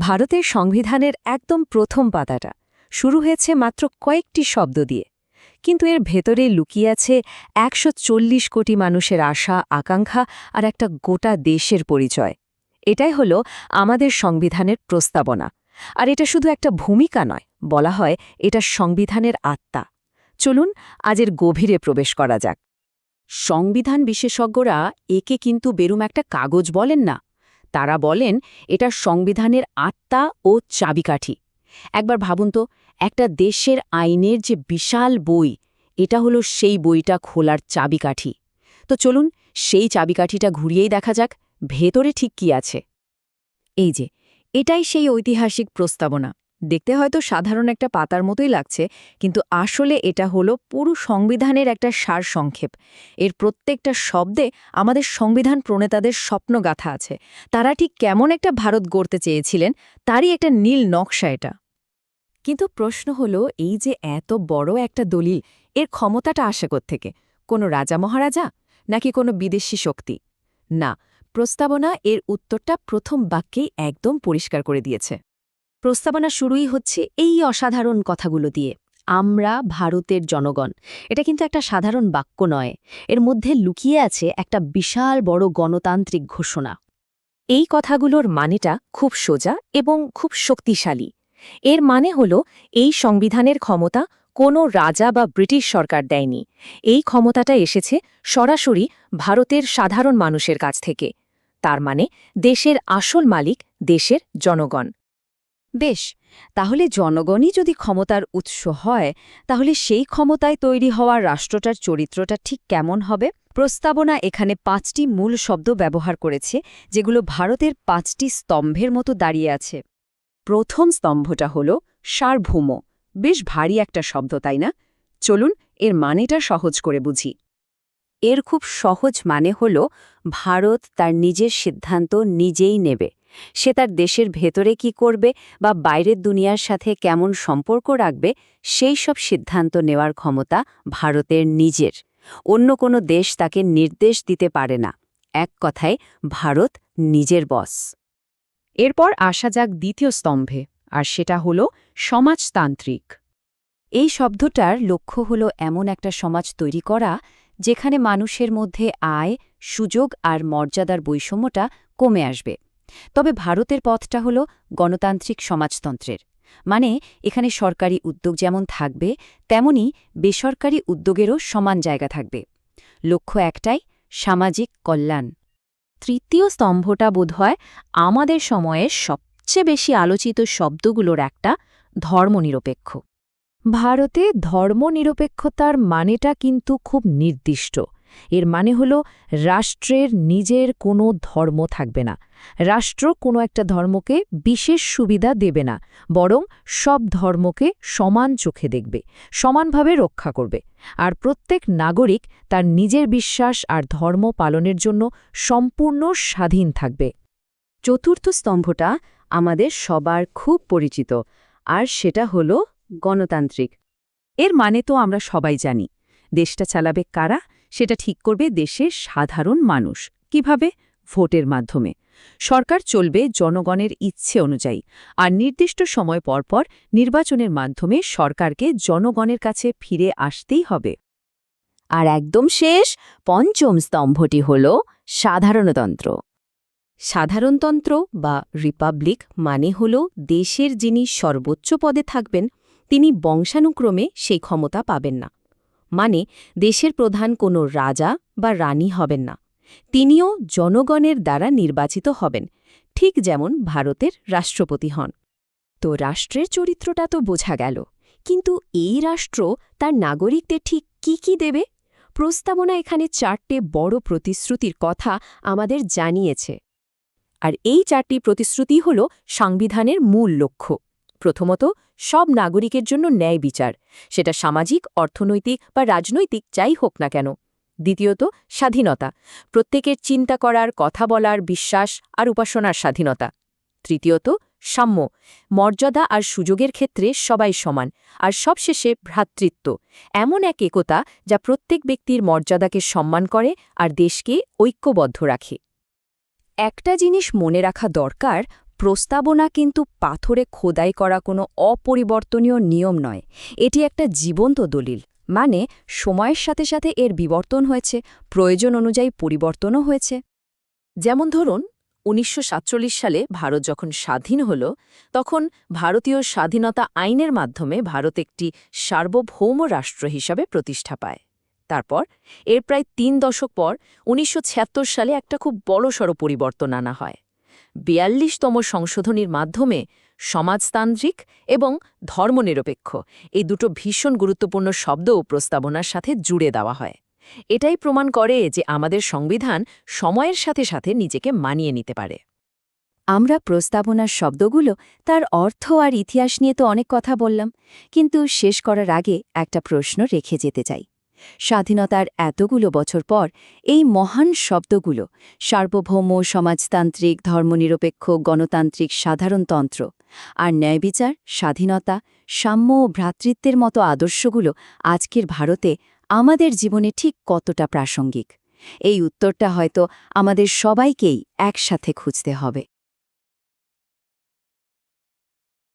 ভারতের সংবিধানের একদম প্রথম পাতাটা। শুরু হয়েছে মাত্র কয়েকটি শব্দ দিয়ে। কিন্তু এর ভেতরে লুকিয়ে আছে একশো চল্লিশ কোটি মানুষের আশা, আকাঙ্ক্ষা আর একটা গোটা দেশের পরিচয়। এটাই হলো আমাদের সংবিধানের প্রস্তাবনা। আর এটা শুধু একটা ভূমিকা নয়, বলা হয় এটা সংবিধানের আত্মা। চলুন আজের গভীরে প্রবেশ করা যাক। সংবিধান বিশেষজ্ঞরা একে কিন্তু বেরুম একটা কাগজ বলেন না। তারা বলেন, এটা সংবিধানের আত্মা ও চাবিকাঠি। একবার ভাবুন তো, একটা দেশের আইনের যে বিশাল বই, এটা হলো সেই বইটা খোলার চাবিকাঠি। তো চলুন, সেই চাবিকাঠিটা ঘুরিয়েই দেখা যাক, ভেতরে ঠিক কি আছে। এই যে, এটাই সেই ঐতিহাসিক প্রস্তাবনা। দেখতে হয়তো সাধারণ একটা পাতার মতোই লাগছে, কিন্তু আসলে এটা হলো পুরো সংবিধানের একটা সারসংক্ষেপ। এর প্রত্যেকটা শব্দে আমাদের সংবিধান প্রণেতাদের স্বপ্নগাথা আছে। তারা ঠিক কেমন একটা ভারত গড়তে চেয়েছিলেন, তারই একটা নীল নকশা এটা। কিন্তু প্রশ্ন হলো, এই যে এত বড় একটা দলিল, এর ক্ষমতাটা আসে থেকে কোনো রাজা মহারাজা? নাকি কোনো বিদেশি শক্তি? না, প্রস্তাবনা এর উত্তরটা প্রথম বাক্যেই একদম পরিষ্কার করে দিয়েছে। প্রস্তাবনা শুরুই হচ্ছে এই অসাধারণ কথাগুলো দিয়ে। আমরা, ভারতের জনগণ, এটা কিন্তু একটা সাধারণ বাক্য নয়, এর মধ্যে লুকিয়ে আছে একটা বিশাল বড় গণতান্ত্রিক ঘোষণা। এই কথাগুলোর মানেটা খুব সোজা এবং খুব শক্তিশালী। এর মানে হল, এই সংবিধানের ক্ষমতা কোনো রাজা বা ব্রিটিশ সরকার দেয়নি। এই ক্ষমতাটা এসেছে সরাসরি ভারতের সাধারণ মানুষের কাছ থেকে। তার মানে দেশের আসল মালিক দেশের জনগণ। বেশ, তাহলে জনগণই যদি ক্ষমতার উৎস হয়, তাহলে সেই ক্ষমতায় তৈরি হওয়া রাষ্ট্রটার চরিত্রটা ঠিক কেমন হবে? প্রস্তাবনা এখানে পাঁচটি মূল শব্দ ব্যবহার করেছে, যেগুলো ভারতের পাঁচটি স্তম্ভের মতো দাঁড়িয়ে আছে। প্রথম স্তম্ভটা হল সারভূম বেশ ভারী একটা শব্দ, তাই না? চলুন, এর মানেটা সহজ করে বুঝি। এর খুব সহজ মানে হল, ভারত তার নিজের সিদ্ধান্ত নিজেই নেবে। সে তার দেশের ভেতরে কি করবে বা বাইরের দুনিয়ার সাথে কেমন সম্পর্ক রাখবে, সেই সব সিদ্ধান্ত নেওয়ার ক্ষমতা ভারতের নিজের। অন্য কোনো দেশ তাকে নির্দেশ দিতে পারে না। এক কথায়, ভারত নিজের বস। এরপর আসা যাক দ্বিতীয় স্তম্ভে, আর সেটা হল সমাজতান্ত্রিক। এই শব্দটার লক্ষ্য হল এমন একটা সমাজ তৈরি করা, যেখানে মানুষের মধ্যে আয়, সুযোগ আর মর্যাদার বৈষম্যটা কমে আসবে। তবে ভারতের পথটা হল গণতান্ত্রিক সমাজতন্ত্রের। মানে এখানে সরকারি উদ্যোগ যেমন থাকবে, তেমনি বেসরকারি উদ্যোগেরও সমান জায়গা থাকবে। লক্ষ্য একটাই, সামাজিক কল্যাণ। তৃতীয় স্তম্ভটা বোধহয় আমাদের সময়ে সবচেয়ে বেশি আলোচিত শব্দগুলোর একটা ধর্মনিরপেক্ষ। ভারতে ধর্মনিরপেক্ষতার মানেটা কিন্তু খুব নির্দিষ্ট। এর মানে হল, রাষ্ট্রের নিজের কোনো ধর্ম থাকবে না। রাষ্ট্র কোনো একটা ধর্মকে বিশেষ সুবিধা দেবে না, বরং সব ধর্মকে সমান চোখে দেখবে, সমানভাবে রক্ষা করবে। আর প্রত্যেক নাগরিক তার নিজের বিশ্বাস আর ধর্ম পালনের জন্য সম্পূর্ণ স্বাধীন থাকবে। চতুর্থ স্তম্ভটা আমাদের সবার খুব পরিচিত, আর সেটা হল গণতান্ত্রিক। এর মানে তো আমরা সবাই জানি, দেশটা চালাবে কারা সেটা ঠিক করবে দেশের সাধারণ মানুষ। কীভাবে? ভোটের মাধ্যমে। সরকার চলবে জনগণের ইচ্ছে অনুযায়ী। আর নির্দিষ্ট সময় পরপর নির্বাচনের মাধ্যমে সরকারকে জনগণের কাছে ফিরে আসতেই হবে। আর একদম শেষ, পঞ্চম স্তম্ভটি হল সাধারণতন্ত্র। সাধারণতন্ত্র বা রিপাবলিক মানে হল দেশের যিনি সর্বোচ্চ পদে থাকবেন, তিনি বংশানুক্রমে সেই ক্ষমতা পাবেন না। মানে দেশের প্রধান কোনো রাজা বা রানী হবেন না। তিনিও জনগণের দ্বারা নির্বাচিত হবেন, ঠিক যেমন ভারতের রাষ্ট্রপতি হন। তো রাষ্ট্রের চরিত্রটা তো বোঝা গেল, কিন্তু এই রাষ্ট্র তার নাগরিকদের ঠিক কি কি দেবে? প্রস্তাবনা এখানে চারটে বড় প্রতিশ্রুতির কথা আমাদের জানিয়েছে। আর এই চারটি প্রতিশ্রুতি হল সংবিধানের মূল লক্ষ্য। প্রথমত, সব নাগরিকের জন্য ন্যায় বিচার। সেটা সামাজিক, অর্থনৈতিক বা রাজনৈতিক যাই হোক না কেন। দ্বিতীয়ত, স্বাধীনতা। প্রত্যেকের চিন্তা করার, কথা বলার, বিশ্বাস আর উপাসনার স্বাধীনতা। তৃতীয়ত, সাম্য। মর্যাদা আর সুযোগের ক্ষেত্রে সবাই সমান, আর সবশেষে ভ্রাতৃত্ব। এমন এক একতা যা প্রত্যেক ব্যক্তির মর্যাদাকে সম্মান করে আর দেশকে ঐক্যবদ্ধ রাখে। একটা জিনিস মনে রাখা দরকার প্রস্তাবনা কিন্তু পাথরে খোদাই করা কোনো অপরিবর্তনীয় নিয়ম নয়। এটি একটা জীবন্ত দলিল। মানে সময়ের সাথে সাথে এর বিবর্তন হয়েছে, প্রয়োজন অনুযায়ী পরিবর্তনও হয়েছে। যেমন ধরুন, উনিশশো সাতচল্লিশ সালে ভারত যখন স্বাধীন হল, তখন ভারতীয় স্বাধীনতা আইনের মাধ্যমে ভারত একটি সার্বভৌম রাষ্ট্র হিসাবে প্রতিষ্ঠা পায়। তারপর, এর প্রায় তিন দশক পর, উনিশশো ছিয়াত্তর সালে একটা খুব বড়সড় পরিবর্তন আনা হয়। বিয়াল্লিশতম সংশোধনীর মাধ্যমে সমাজতান্ত্রিক এবং ধর্মনিরপেক্ষ এই দুটো ভীষণ গুরুত্বপূর্ণ শব্দ ও প্রস্তাবনার সাথে জুড়ে দেওয়া হয়। এটাই প্রমাণ করে যে আমাদের সংবিধান সময়ের সাথে সাথে নিজেকে মানিয়ে নিতে পারে। আমরা প্রস্তাবনার শব্দগুলো, তার অর্থ আর ইতিহাস নিয়ে তো অনেক কথা বললাম, কিন্তু শেষ করার আগে একটা প্রশ্ন রেখে যেতে চাই। স্বাধীনতার এতগুলো বছর পর এই মহান শব্দগুলো সার্বভৌম সমাজতান্ত্রিক, ধর্মনিরপেক্ষ, গণতান্ত্রিক সাধারণতন্ত্র আর ন্যায়বিচার, স্বাধীনতা, সাম্য ও ভ্রাতৃত্বের মতো আদর্শগুলো আজকের ভারতে আমাদের জীবনে ঠিক কতটা প্রাসঙ্গিক? এই উত্তরটা হয়তো আমাদের সবাইকেই একসাথে খুঁজতে হবে।